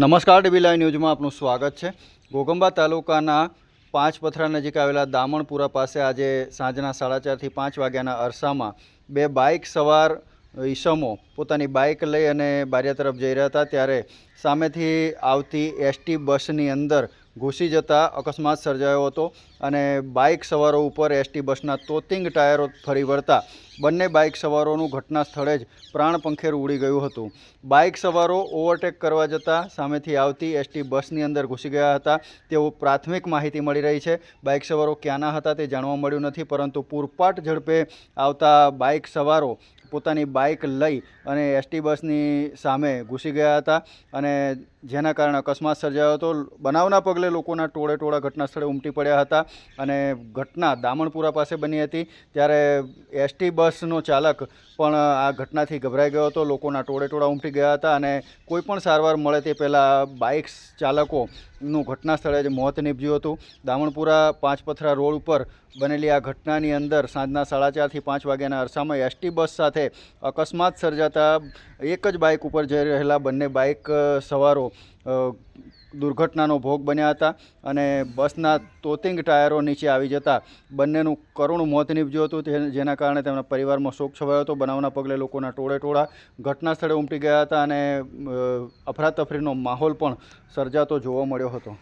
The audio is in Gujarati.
નમસ્કાર, ડીબી લાઈવ ન્યૂઝમાં આપનું સ્વાગત છે. ઘોગંબા તાલુકાના પાંચ પથરા નજીક આવેલા દામણપુરા પાસે આજે સાંજના સાડા ચારથી પાંચ વાગ્યાના અરસામાં બે બાઇક સવાર ઈસમો પોતાની બાઇક લઈ અને બારિયા તરફ જઈ રહ્યા હતા. ત્યારે સામેથી આવતી એસટી બસની અંદર ઘૂસી જતા અકસ્માત સર્જાયો હતો અને બાઇક સવારો ઉપર એસટી બસના તોતિંગ ટાયરો ફરી વળતા. બંને બાઇક સવારોનું ઘટના સ્થળે જ પ્રાણ પંખેર ઉડી ગયું હતું. બાઇક સવારો ઓવરટેક કરવા જતાં સામેથી આવતી એસટી બસની અંદર ઘૂસી ગયા હતા. તેવું પ્રાથમિક માહિતી મળી રહી છે. બાઇક સવારો ક્યાંના હતા તે જાણવા મળ્યું નથી, પરંતુ પૂરપાટ ઝડપે આવતા બાઇક સવારો પોતાની બાઇક લઈ અને એસટી બસની સામે ઘૂસી ગયા હતા અને જેના કારણે અકસ્માત સર્જાયો હતો. બનાવના પગલે લોકોના ટોળે ટોળા ઘટના સ્થળે ઉમટી પડ્યા હતા અને ઘટના દામણપુરા પાસે બની હતી. ત્યારે એસટી બસનો ચાલક પણ આ ઘટનાથી ગભરાઈ ગયો હતો. લોકોના ટોળે ટોળા ઉમટી ગયા હતા અને કોઈ પણ સારવાર મળે તે પહેલાં બાઇક ચાલકોનું ઘટના સ્થળે જ મોત નીપજ્યું હતું. દામણપુરા પાંચપથરા રોડ ઉપર બનેલી આ ઘટનાની અંદર સાંજના સાડા ચારથી પાંચ વાગ્યાના અરસામાં એસટી બસ સાથે અકસ્માત સર્જાતા એક જ બાઇક ઉપર જઈ રહેલા બંને બાઇક સવારો દુર્ઘટનાનો ભોગ બન્યા હતા અને બસના તોતિંગ ટાયરો નીચે આવી જતા બંનેનું કરુણ મોત નીપજ્યું હતું. જેના કારણે તેમના પરિવારમાં શોક છવાયો હતો. બનાવના પગલે લોકોના ટોળે ટોળા ઘટના સ્થળે ઉમટી ગયા હતા અને અફરાતફરીનો માહોલ પણ સર્જાતો જોવા મળ્યો હતો.